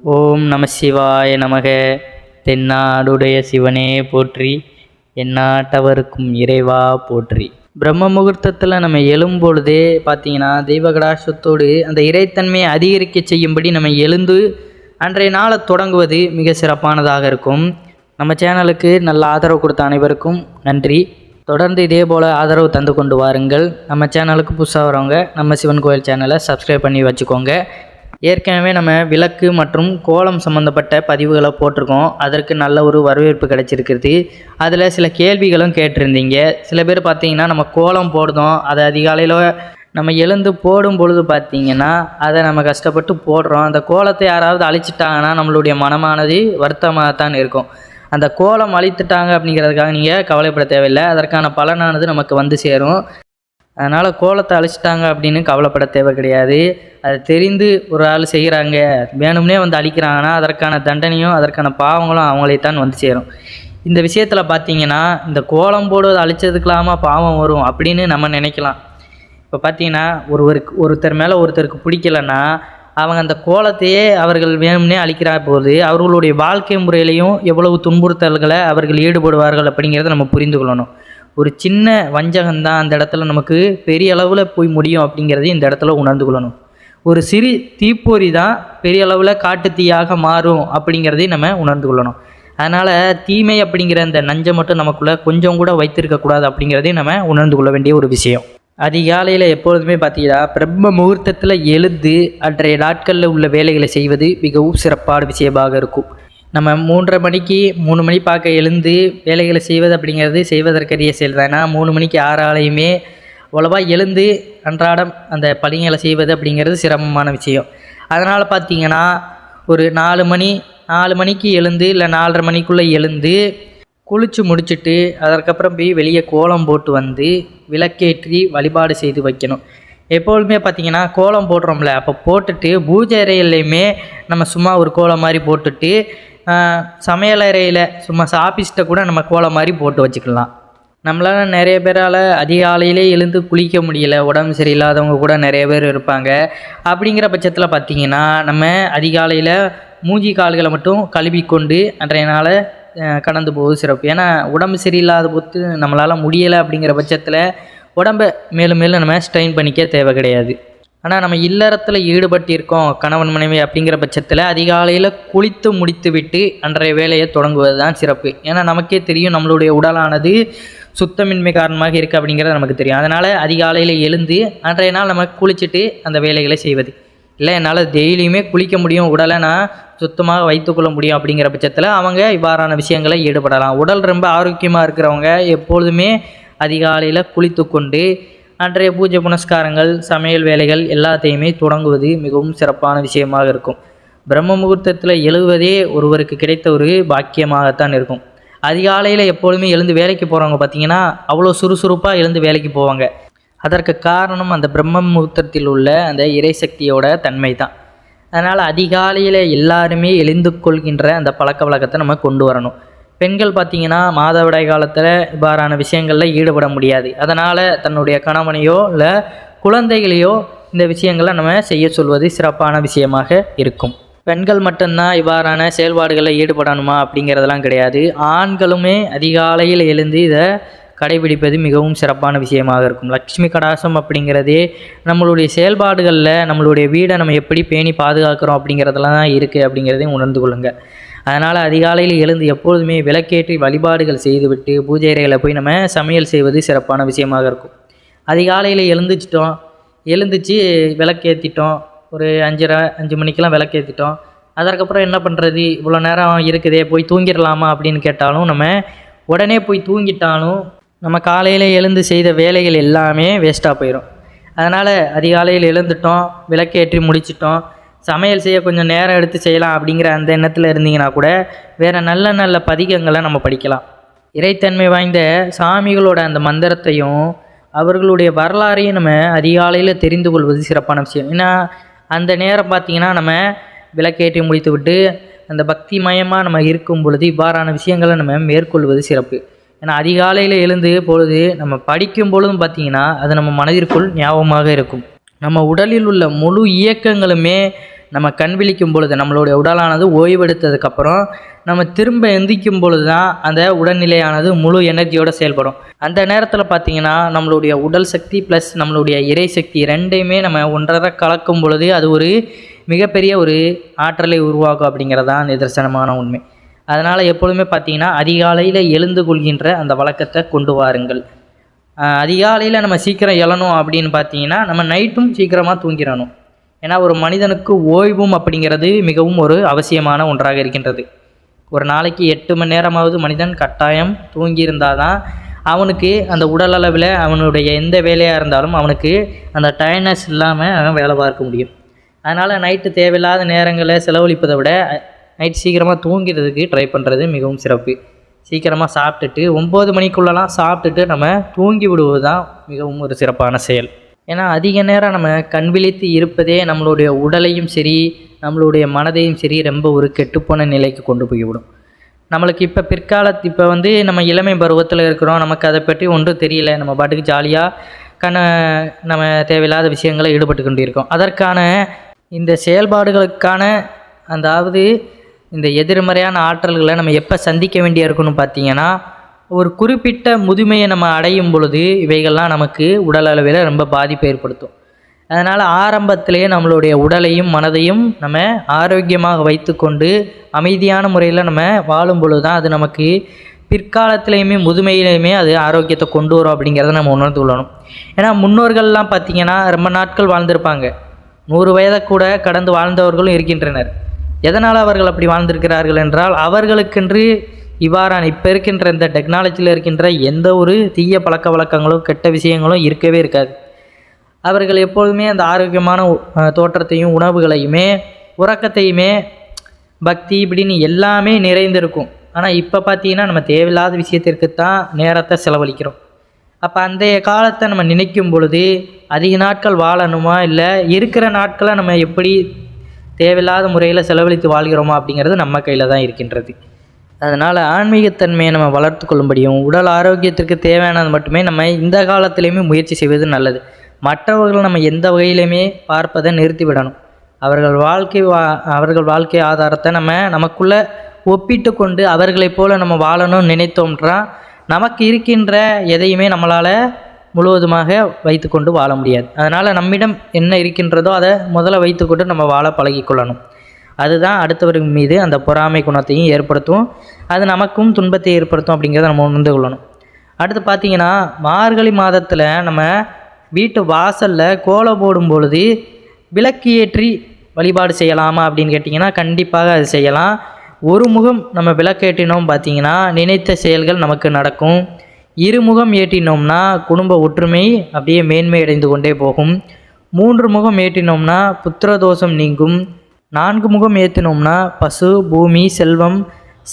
ஓம் நம சிவாய நமக. தென்னாடுடைய சிவனே போற்றி எந்நாட்டவருக்கும் இறைவா போற்றி. பிரம்ம முகூர்த்தத்தில் நம்ம எழும்பொழுதே பார்த்தீங்கன்னா தெய்வகடாசத்தோடு அந்த இறைத்தன்மையை அதிகரிக்க செய்யும்படி நம்ம எழுந்து அன்றைய நாளை தொடங்குவது மிக சிறப்பானதாக இருக்கும். நம்ம சேனலுக்கு நல்ல ஆதரவு கொடுத்த அனைவருக்கும் நன்றி. தொடர்ந்து இதே போல் ஆதரவு தந்து கொண்டு வாருங்கள். நம்ம சேனலுக்கு புதுசாக வரவங்க நம்ம சிவன் கோயில் சேனலை சப்ஸ்கிரைப் பண்ணி வச்சுக்கோங்க. ஏற்கனவே நம்ம விளக்கு மற்றும் கோலம் சம்மந்தப்பட்ட பதிவுகளை போட்டிருக்கோம். அதற்கு நல்ல ஒரு வரவேற்பு கிடைச்சிருக்கிறது. அதில் சில கேள்விகளும் கேட்டிருந்தீங்க. சில பேர் பார்த்தீங்கன்னா நம்ம கோலம் போடுதோம் அதை அதிகாலையில் நம்ம எழுந்து போடும் பொழுது பார்த்தீங்கன்னா அதை நம்ம கஷ்டப்பட்டு போடுறோம். அந்த கோலத்தை யாராவது அழிச்சிட்டாங்கன்னா நம்மளுடைய மனமானது வருத்தமாகத்தான் இருக்கும். அந்த கோலம் அழித்துட்டாங்க அப்படிங்கிறதுக்காக நீங்கள் கவலைப்பட தேவையில்லை. அதற்கான பலனானது நமக்கு வந்து சேரும். அதனால் கோலத்தை அழிச்சிட்டாங்க அப்படின்னு கவலைப்பட தேவை கிடையாது. அதை தெரிந்து ஒரு ஆள் செய்கிறாங்க. வேணும்னே வந்து அழிக்கிறாங்கன்னா அதற்கான தண்டனையும் அதற்கான பாவங்களும் அவங்களைத்தான் வந்து சேரும். இந்த விஷயத்தில் பார்த்தீங்கன்னா இந்த கோலம் போடுவது அழிச்சதுக்கலாமா பாவம் வரும் அப்படின்னு நம்ம நினைக்கலாம். இப்போ பார்த்தீங்கன்னா ஒருவருக்கு ஒருத்தர் மேலே ஒருத்தருக்கு பிடிக்கலன்னா அவங்க அந்த கோலத்தையே அவர்கள் வேணும்னே அழிக்கிற போது அவர்களுடைய வாழ்க்கை முறையிலையும் எவ்வளவு துன்புறுத்தல்களை அவர்கள் ஈடுபடுவார்கள் அப்படிங்கிறத நம்ம புரிந்து கொள்ளணும். ஒரு சின்ன வஞ்சகம் தான் அந்த இடத்துல நமக்கு பெரிய அளவில் போய் முடியும் அப்படிங்கிறதையும் இந்த இடத்துல உணர்ந்து கொள்ளணும். ஒரு சிறு தீப்பொறி தான் பெரிய அளவில் காட்டு தீயாக மாறும் அப்படிங்கிறதையும் நம்ம உணர்ந்து கொள்ளணும். அதனால் தீமை அப்படிங்கிற அந்த நஞ்சை மட்டும் நமக்குள்ளே கொஞ்சம் கூட வைத்திருக்கக்கூடாது அப்படிங்கிறதையும் நம்ம உணர்ந்து கொள்ள வேண்டிய ஒரு விஷயம். அதிகாலையில் எப்பொழுதுமே பார்த்தீங்கன்னா பிரம்ம முகூர்த்தத்தில் எழுந்து அன்றைய நாட்களில் உள்ள வேலைகளை செய்வது மிகவும் சிறப்பான விஷயமாக இருக்கும். நம்ம மூன்றரை மணிக்கு மூணு மணி பார்க்க எழுந்து வேலைகளை செய்வது அப்படிங்கிறது செய்வதற்கரிய செயல் தான் ஏன்னா மூணு மணிக்கு ஆறாலையுமே அவ்வளோவா எழுந்து அன்றாடம் அந்த பணிகளை செய்வது அப்படிங்கிறது சிரமமான விஷயம். அதனால் பார்த்தீங்கன்னா ஒரு நாலு மணி நாலு மணிக்கு எழுந்து இல்லை நாலரை மணிக்குள்ளே எழுந்து குளித்து முடிச்சுட்டு அதற்கப்புறம் போய் வெளியே கோலம் போட்டு வந்து விளக்கேற்றி வழிபாடு செய்து வைக்கணும். எப்பொழுதுமே பார்த்திங்கன்னா கோலம் போடுறோம்ல அப்போ போட்டுட்டு பூஜை அறையிலையுமே நம்ம சும்மா ஒரு கோலம் மாதிரி போட்டுட்டு சமையலறையில் சும்மா சாப்பிஸ்ட்டை கூட நம்ம கோலம் மாதிரி போட்டு வச்சுக்கலாம். நம்மளால் நிறைய பேரால் அதிகாலையிலே எழுந்து குளிக்க முடியல உடம்பு சரியில்லாதவங்க கூட நிறைய பேர் இருப்பாங்க. அப்படிங்கிற பட்சத்தில் பார்த்தீங்கன்னா நம்ம அதிகாலையில் மூஞ்சி கால்களை மட்டும் கழுவி கொண்டு அன்றைய நாளை கடந்து போவது சிறப்பு. ஏன்னா உடம்பு சரியில்லாத பொறுத்து நம்மளால் முடியலை அப்படிங்கிற பட்சத்தில் உடம்பை மேலும் மேலும் நம்ம ஸ்ட்ரெயின் பண்ணிக்க தேவை கிடையாது. ஆனால் நம்ம இல்லறத்தில் ஈடுபட்டிருக்கோம் கணவன் மனைவி அப்படிங்கிற பட்சத்தில் அதிகாலையில் குளித்து முடித்து விட்டு அன்றைய வேலையை தொடங்குவது தான் சிறப்பு. ஏன்னா நமக்கே தெரியும் நம்மளுடைய உடலானது சுத்தமின்மை காரணமாக இருக்குது அப்படிங்கிறது நமக்கு தெரியும். அதனால் அதிகாலையில் எழுந்து அன்றைய நாள் நம்ம குளிச்சுட்டு அந்த வேலைகளை செய்வது. இல்லை என்னால் டெய்லியுமே குளிக்க முடியும் உடலை நான் சுத்தமாக வைத்துக்கொள்ள முடியும் அப்படிங்கிற பட்சத்தில் அவங்க இவ்வாறான விஷயங்களை ஈடுபடலாம். உடல் ரொம்ப ஆரோக்கியமாக இருக்கிறவங்க எப்பொழுதுமே அதிகாலையில் குளித்து கொண்டு அன்றைய பூஜை புனஸ்காரங்கள் சமையல் வேலைகள் எல்லாத்தையுமே தொடங்குவது மிகவும் சிறப்பான விஷயமாக இருக்கும். பிரம்ம முகூர்த்தத்தில் எழுவதே ஒருவருக்கு கிடைத்த ஒரு பாக்கியமாகத்தான் இருக்கும். அதிகாலையில் எப்பொழுதுமே எழுந்து வேலைக்கு போகிறவங்க பார்த்தீங்கன்னா அவ்வளோ சுறுசுறுப்பாக எழுந்து வேலைக்கு போவாங்க. அதற்கு காரணம் அந்த பிரம்ம முகூர்த்தத்தில் உள்ள அந்த இறைசக்தியோட தன்மை தான் அதனால் அதிகாலையில் எல்லாருமே எழுந்து கொள்கின்ற அந்த பழக்க வழக்கத்தை நம்ம கொண்டு வரணும். பெண்கள் பார்த்திங்கன்னா மாதவிடாய் காலத்தில் இவ்வாறான விஷயங்களில் ஈடுபட முடியாது. அதனால் தன்னுடைய கணவனையோ இல்லை குழந்தைகளையோ இந்த விஷயங்களை நம்ம செய்ய சொல்வது சிறப்பான விஷயமாக இருக்கும். பெண்கள் மட்டும்தான் இவ்வாறான செயல்பாடுகளில் ஈடுபடணுமா அப்படிங்கிறதெல்லாம் கிடையாது. ஆண்களுமே அதிகாலையில் எழுந்து இதை கடைபிடிப்பது மிகவும் சிறப்பான விஷயமாக இருக்கும். லக்ஷ்மி கடாசம் அப்படிங்கிறதே நம்மளுடைய செயல்பாடுகளில் நம்மளுடைய வீடை நம்ம எப்படி பேணி பாதுகாக்கிறோம் அப்படிங்கிறதுலாம் தான் இருக்குது அப்படிங்கிறதையும் உணர்ந்து கொள்ளுங்கள் அதனால் அதிகாலையில் எழுந்து எப்பொழுதுமே விளக்கேற்றி வழிபாடுகள் செய்துவிட்டு பூஜை அறையில் போய் நம்ம சமையல் செய்வது சிறப்பான விஷயமாக இருக்கும். அதிகாலையில் எழுந்துச்சிட்டோம் எழுந்துச்சு விளக்கேற்றிட்டோம் ஒரு அஞ்சரை அஞ்சு மணிக்கெல்லாம் விளக்கேற்றிட்டோம் அதற்கப்புறம் என்ன பண்ணுறது? இவ்வளோ நேரம் இருக்குதே போய் தூங்கிடலாமா அப்படின்னு கேட்டாலும் நம்ம உடனே போய் தூங்கிட்டாலும் நம்ம காலையில் எழுந்து செய்த வேலைகள் எல்லாமே வேஸ்ட்டாக போயிடும். அதனால் அதிகாலையில் எழுந்துட்டோம் விளக்கேற்றி முடிச்சிட்டோம். சமையல் செய்ய கொஞ்சம் நேரம் எடுத்து செய்யலாம் அப்படிங்கிற அந்த எண்ணத்தில் இருந்தீங்கன்னா கூட வேறு நல்ல நல்ல பதிகங்களை நம்ம படிக்கலாம். இறைத்தன்மை வாய்ந்த சாமிகளோட அந்த மந்திரத்தையும் அவர்களுடைய வரலாறையும் நம்ம அதிகாலையில் தெரிந்து கொள்வது சிறப்பான விஷயம். ஏன்னா அந்த நேரம் பார்த்திங்கன்னா நம்ம விளக்கேற்றி முடித்து விட்டு அந்த பக்தி மயமாக நம்ம இருக்கும் பொழுது இவ்வாறான விஷயங்களை நம்ம மேற்கொள்வது சிறப்பு. ஏன்னா அதிகாலையில் எழுந்து பொழுது நம்ம படிக்கும் பொழுதும் பார்த்திங்கன்னா அது நம்ம மனதிற்குள் ஞாபகமாக இருக்கும். நம்ம உடலில் உள்ள முழு இயக்கங்களுமே நம்ம கண் விழிக்கும் பொழுது நம்மளுடைய உடலானது ஓய்வெடுத்ததுக்கப்புறம் நம்ம திரும்ப எந்திக்கும் பொழுது தான் அந்த உடல்நிலையானது முழு எனர்ஜியோடு செயல்படும். அந்த நேரத்தில் பார்த்திங்கன்னா நம்மளுடைய உடல் சக்தி ப்ளஸ் நம்மளுடைய இறை சக்தி ரெண்டையுமே நம்ம ஒன்றரை கலக்கும் பொழுது அது ஒரு மிகப்பெரிய ஒரு ஆற்றலை உருவாக்கும் அப்படிங்கிறதான் நிதர்சனமான உண்மை. அதனால் எப்பொழுதுமே பார்த்திங்கன்னா அதிகாலையில் எழுந்து கொள்கின்ற அந்த வழக்கத்தை கொண்டு வாருங்கள். அதிகாலையில் நம்ம சீக்கிரம் எழணும் அப்படின்னு பார்த்தீங்கன்னா நம்ம நைட்டும் சீக்கிரமாக தூங்கிடணும். ஏன்னா ஒரு மனிதனுக்கு ஓய்வும் அப்படிங்கிறது மிகவும் ஒரு அவசியமான ஒன்றாக இருக்கின்றது. ஒரு நாளைக்கு எட்டு மணி நேரமாவது மனிதன் கட்டாயம் தூங்கியிருந்தால் தான் அவனுக்கு அந்த உடலளவில் அவனுடைய எந்த வேலையாக இருந்தாலும் அவனுக்கு அந்த டயர்னஸ் இல்லாமல் அவன் வேலை பார்க்க முடியும். அதனால் நைட்டு தேவையில்லாத நேரங்களை செலவழிப்பதை விட நைட் சீக்கிரமாக தூங்கிறதுக்கு ட்ரை பண்ணுறது மிகவும் சிறப்பு. சீக்கிரமாக சாப்பிட்டுட்டு ஒம்பது மணிக்குள்ளெல்லாம் சாப்பிட்டுட்டு நம்ம தூங்கி விடுவது தான் மிகவும் ஒரு சிறப்பான செயல். ஏன்னா அதிக நேரம் நம்ம கண் விழித்து இருப்பதே நம்மளுடைய உடலையும் சரி நம்மளுடைய மனதையும் சரி ரொம்ப ஒரு கெட்டுப்போன நிலைக்கு கொண்டு போய்விடும். நம்மளுக்கு இப்போ பிற்காலத்து இப்போ வந்து நம்ம இளமை பருவத்தில் இருக்கிறோம். நமக்கு அதை பற்றி ஒன்றும் தெரியல. நம்ம பாட்டுக்கு ஜாலியாக கண நம்ம தேவையில்லாத விஷயங்களை ஈடுபட்டு கொண்டு இருக்கோம் அதற்கான இந்த செயல்பாடுகளுக்கான அதாவது இந்த எதிர்மறையான ஆற்றல்களை நம்ம எப்போ சந்திக்க வேண்டிய இருக்கணும் பார்த்தீங்கன்னா ஒரு குறிப்பிட்ட முதுமையை நம்ம அடையும் பொழுது இவைகள்லாம் நமக்கு உடல் அளவில் ரொம்ப பாதிப்பை ஏற்படுத்தும். அதனால் ஆரம்பத்திலேயே நம்மளுடைய உடலையும் மனதையும் நம்ம ஆரோக்கியமாக வைத்துக்கொண்டு அமைதியான முறையில் நம்ம வாழும் பொழுது தான் அது நமக்கு பிற்காலத்திலையுமே முதுமையிலையுமே அது ஆரோக்கியத்தை கொண்டு வரும் அப்படிங்கிறத நம்ம உணர்ந்து கொள்ளணும். ஏன்னா முன்னோர்கள்லாம் பார்த்திங்கன்னா ரொம்ப நாட்கள் வாழ்ந்திருப்பாங்க. நூறு வயதை கூட கடந்து வாழ்ந்தவர்களும் இருக்கின்றனர். எதனால் அவர்கள் அப்படி வாழ்ந்திருக்கிறார்கள் என்றால் அவர்களுக்கென்று இவ்வாறான இப்போ இருக்கின்ற இந்த டெக்னாலஜியில் இருக்கின்ற எந்த ஒரு தீய பழக்க வழக்கங்களும் கெட்ட விஷயங்களும் இருக்கவே இருக்காது. அவர்கள் எப்பொழுதுமே அந்த ஆரோக்கியமான தோற்றத்தையும் உணவுகளையுமே உறக்கத்தையுமே பக்தி இப்படின்னு எல்லாமே நிறைந்திருக்கும். ஆனால் இப்போ பார்த்தீங்கன்னா நம்ம தேவையில்லாத விஷயத்திற்கு தான் நேரத்தை செலவழிக்கிறோம். அப்போ அந்த காலத்தை நம்ம நினைக்கும் பொழுது அதிக நாட்கள் வாழணுமா இல்லை இருக்கிற நாட்களை நம்ம எப்படி தேவையில்லாத முறையில் செலவழித்து வாழ்கிறோமா அப்படிங்கிறது நம்ம கையில் தான் இருக்கின்றது. அதனால் ஆன்மீகத்தன்மையை நம்ம வளர்த்து கொள்ளும்படியும் உடல் ஆரோக்கியத்திற்கு தேவையானது மட்டுமே நம்ம இந்த காலத்திலையுமே முயற்சி செய்வது நல்லது. மற்றவர்கள் நம்ம எந்த வகையிலையுமே பார்ப்பதை நிறுத்திவிடணும் அவர்கள் வாழ்க்கை வா அவர்கள் வாழ்க்கை ஆதாரத்தை நம்ம நமக்குள்ளே ஒப்பிட்டு கொண்டு அவர்களைப் போல் நம்ம வாழணும்னு நினைத்தோம்ன்றா நமக்கு இருக்கின்ற எதையுமே நம்மளால் முழுவதுமாக வைத்துக்கொண்டு வாழ முடியாது. அதனால் நம்மிடம் என்ன இருக்கின்றதோ அதை முதல்ல வைத்துக்கொண்டு நம்ம வாழ பழகிக்கொள்ளணும் அதுதான் அடுத்தவர்கள் மீது அந்த பொறாமை குணத்தையும் ஏற்படுத்தும். அது நமக்கும் துன்பத்தை ஏற்படுத்தும் அப்படிங்கிறத நம்ம உணர்ந்து கொள்ளணும். அடுத்து பார்த்தீங்கன்னா மார்கழி மாதத்தில் நம்ம வீட்டு வாசலில் கோலம் போடும் பொழுது விளக்கு ஏற்றி வழிபாடு செய்யலாமா அப்படின்னு கேட்டிங்கன்னா கண்டிப்பாக அது செய்யலாம். ஒரு முகம் நம்ம விளக்கேற்றினோம் பார்த்தீங்கன்னா நினைத்த செயல்கள் நமக்கு நடக்கும். இருமுகம் ஏற்றினோம்னா குடும்ப ஒற்றுமை அப்படியே மேன்மை அடைந்து கொண்டே போகும். மூன்று முகம் ஏற்றினோம்னா புத்திரதோஷம் நீங்கும். நான்கு முகம் ஏற்றினோம்னா பசு பூமி செல்வம்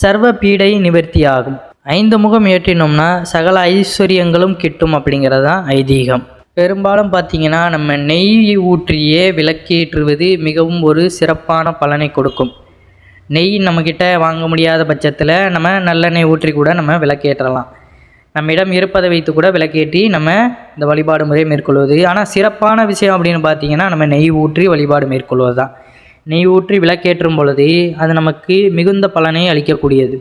சர்வ பீடை நிவர்த்தியாகும். ஐந்து முகம் ஏற்றினோம்னா சகல ஐஸ்வர்யங்களும் கிட்டும் அப்படிங்கிறது தான் ஐதீகம். பெரும்பாலும் பார்த்தீங்கன்னா நம்ம நெய் ஊற்றியே விளக்கேற்றுவது மிகவும் ஒரு சிறப்பான பலனை கொடுக்கும். நெய் நம்மக்கிட்ட வாங்க முடியாத பட்சத்தில் நம்ம நல்லெண்ணெய் ஊற்றி கூட நம்ம விளக்கேற்றலாம். நம்மிடம் இருப்பதை வைத்து கூட விளக்கேற்றி நம்ம இந்த வழிபாடு முறையை மேற்கொள்வது. ஆனால் சிறப்பான விஷயம் அப்படின்னு பார்த்தீங்கன்னா நம்ம நெய் ஊற்றி வழிபாடு மேற்கொள்வது தான் நெய் ஊற்றி விளக்கேற்றும் பொழுது அது நமக்கு மிகுந்த பலனை அளிக்கக்கூடியது.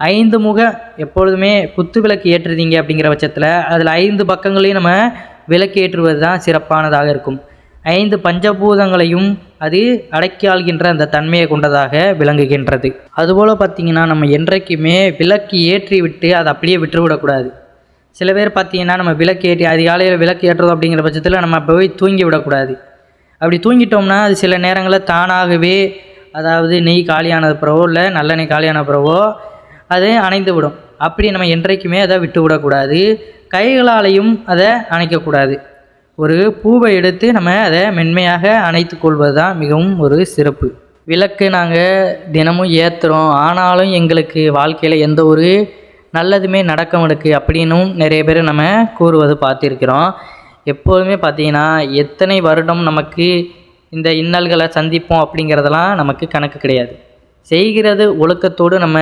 ஐந்து முக எப்பொழுதுமே குத்து விளக்கு ஏற்றுறீங்க அப்படிங்கிற பட்சத்தில் அதில் ஐந்து பக்கங்களையும் நம்ம விளக்கேற்றுவது தான் சிறப்பானதாக இருக்கும். ஐந்து பஞ்சபூதங்களையும் அது அடக்கியாள்கின்ற அந்த தன்மையை கொண்டதாக விளங்குகின்றது. அதுபோல் பார்த்திங்கன்னா நம்ம என்றைக்குமே விளக்கு ஏற்றி விட்டு அதை அப்படியே விட்டுவிடக்கூடாது. சில பேர் பார்த்தீங்கன்னா நம்ம விளக்கு ஏற்றி அதிகாலையில் விளக்கு ஏற்றுறோம் அப்படிங்கிற பட்சத்தில் நம்ம போய் தூங்கி விடக்கூடாது. அப்படி தூங்கிட்டோம்னா அது சில நேரங்களில் தானாகவே அதாவது நெய் காலியானது பிறவோ இல்லை நல்லெண்ணெய் காலியான பிறவோ அது அணைந்து விடும். அப்படி நம்ம என்றைக்குமே அதை விட்டு விடக்கூடாது கைகளாலையும் அதை அணைக்கக்கூடாது. ஒரு பூவை எடுத்து நம்ம அதை மென்மையாக அணைத்து கொள்வது தான் மிகவும் ஒரு சிறப்பு. விளக்கு நாங்கள் தினமும் ஏற்றுறோம் ஆனாலும் எங்களுக்கு வாழ்க்கையில் எந்த ஒரு நல்லதுமே நடக்க முடுக்கு அப்படின்னும் நிறைய பேர் நம்ம கூறுவது பார்த்துருக்கிறோம். எப்போதுமே பார்த்தீங்கன்னா எத்தனை வருடம் நமக்கு இந்த இன்னல்களை சந்திப்போம் அப்படிங்கிறதெல்லாம் நமக்கு கணக்கு கிடையாது. செய்கிறது ஒழுக்கத்தோடு நம்ம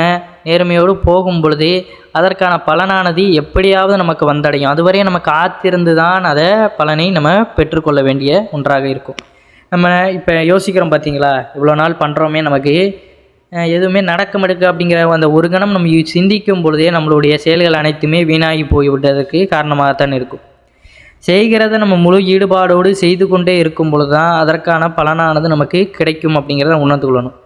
நேர்மையோடு போகும் பொழுது அதற்கான பலனானது எப்படியாவது நமக்கு வந்தடையும். அதுவரையும் நம்ம காத்திருந்து தான் அதை பலனை நம்ம பெற்றுக்கொள்ள வேண்டிய ஒன்றாக இருக்கும். நம்ம இப்போ யோசிக்கிறோம் பார்த்தீங்களா இவ்வளோ நாள் பண்ணுறோமே நமக்கு எதுவுமே நடக்க மடுக்கு அப்படிங்கிற அந்த ஒரு கணம் நம்ம சிந்திக்கும் பொழுதே நம்மளுடைய செயல்கள் அனைத்துமே வீணாகி போய்விட்டதற்கு காரணமாகத்தான் இருக்கும். செய்கிறத நம்ம முழு ஈடுபாடோடு செய்து கொண்டே இருக்கும் பொழுது தான் அதற்கான பலனானது நமக்கு கிடைக்கும் அப்படிங்கிறத உணர்ந்து கொள்ளணும்.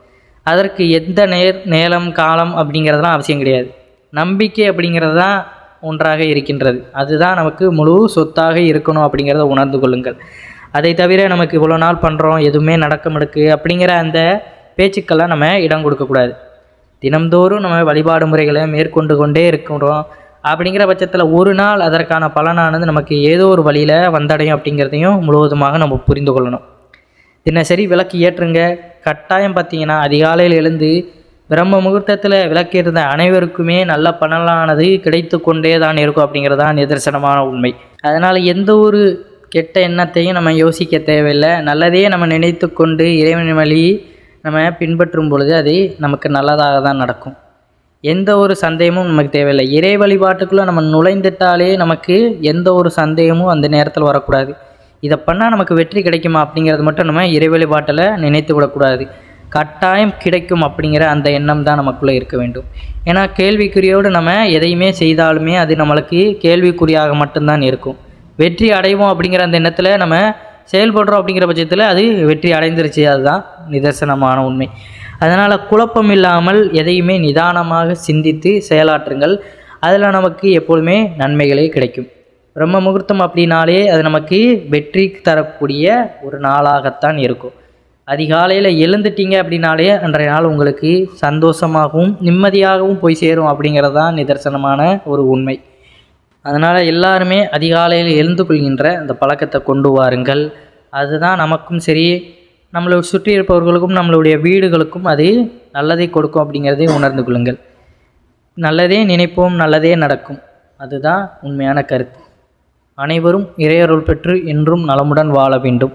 அதற்கு எந்த நேர் நேரம் காலம் அப்படிங்கிறதெல்லாம் அவசியம் கிடையாது. நம்பிக்கை அப்படிங்கிறது தான் ஒன்றாக இருக்கின்றது. அதுதான் நமக்கு முழு சொத்தாக இருக்கணும் அப்படிங்கிறத உணர்ந்து கொள்ளுங்கள். அதை தவிர நமக்கு இவ்வளோ நாள் பண்ணுறோம் எதுவுமே நடக்க மடுக்கு அப்படிங்கிற அந்த பேச்சுக்கெல்லாம் நம்ம இடம் கொடுக்கக்கூடாது தினம்தோறும் நம்ம வழிபாடு முறைகளை மேற்கொண்டு கொண்டே இருக்கிறோம் அப்படிங்கிற பட்சத்தில் ஒரு நாள் அதற்கான பலனானது நமக்கு ஏதோ ஒரு வழியில் வந்தடையும் அப்படிங்கிறதையும் முழுவதுமாக நம்ம புரிந்து கொள்ளணும். தினசரி விளக்கு ஏற்றுங்க. கட்டாயம் பார்த்தீங்கன்னா அதிகாலையில் எழுந்து பிரம்ம முகூர்த்தத்தில் விளக்கியிருந்த அனைவருக்குமே நல்ல பலனானது கிடைத்து கொண்டே தான் இருக்கும் அப்படிங்கிறது தான் நிதர்சனமான உண்மை. அதனால் எந்த ஒரு கெட்ட எண்ணத்தையும் நம்ம யோசிக்க தேவையில்லை. நல்லதே நம்ம நினைத்து கொண்டு இறைவன் வழி நம்ம பின்பற்றும் பொழுது அது நமக்கு நல்லதாக தான் நடக்கும். எந்த ஒரு சந்தேகமும் நமக்கு தேவையில்லை. இறை வழிபாட்டுக்குள்ளே நம்ம நுழைந்துட்டாலே நமக்கு எந்த ஒரு சந்தேகமும் அந்த நேரத்தில் வரக்கூடாது. இதை பண்ணால் நமக்கு வெற்றி கிடைக்குமா அப்படிங்கிறது மட்டும் நம்ம இறைவழிபாட்டில் நினைத்து விடக்கூடாது. கட்டாயம் கிடைக்கும் அப்படிங்கிற அந்த எண்ணம் தான் நமக்குள்ளே இருக்க வேண்டும். ஏன்னா கேள்விக்குறியோடு நம்ம எதையுமே செய்தாலுமே அது நம்மளுக்கு கேள்விக்குறியாக மட்டும்தான் இருக்கும். வெற்றி அடைவோம் அப்படிங்கிற அந்த எண்ணத்தில் நம்ம செயல்படுறோம் அப்படிங்கிற பட்சத்தில் அது வெற்றி அடைந்துருச்சு அதுதான் நிதர்சனமான உண்மை. அதனால் குழப்பம் இல்லாமல் எதையுமே நிதானமாக சிந்தித்து செயலாற்றுங்கள். அதில் நமக்கு எப்பொழுதுமே நன்மைகளே கிடைக்கும். பிரம்ம முகூர்த்தம் அப்படின்னாலே அது நமக்கு வெற்றி தரக்கூடிய ஒரு நாளாகத்தான் இருக்கும். அதிகாலையில் எழுந்துட்டீங்க அப்படின்னாலே அன்றைய நாள் உங்களுக்கு சந்தோஷமாகவும் நிம்மதியாகவும் போய் சேரும் அப்படிங்கிறது தான் நிதர்சனமான ஒரு உண்மை. அதனால் எல்லாருமே அதிகாலையில் எழுந்து கொள்கின்ற அந்த பழக்கத்தை கொண்டு வாருங்கள். அதுதான் நமக்கும் சரி நம்மளை சுற்றி இருப்பவர்களுக்கும் நம்மளுடைய வீடுகளுக்கும் அது நல்லதை கொடுக்கும் அப்படிங்கிறதை உணர்ந்து கொள்ளுங்கள். நல்லதே நினைப்போம் நல்லதே நடக்கும். அதுதான் உண்மையான கருத்து. அனைவரும் இறையருள் பெற்று என்றும் நலமுடன் வாழ வேண்டும்.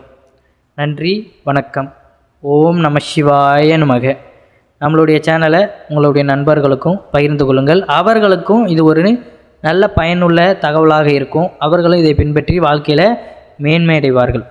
நன்றி வணக்கம். ஓம் நம சிவாய நமக. நம்மளுடைய சேனலை உங்களுடைய நண்பர்களுக்கும் பகிர்ந்து கொள்ளுங்கள். அவர்களுக்கும் இது ஒரு நல்ல பயனுள்ள தகவலாக இருக்கும். அவர்களும் இதை பின்பற்றி வாழ்க்கையில் மேன்மையடைவார்கள்.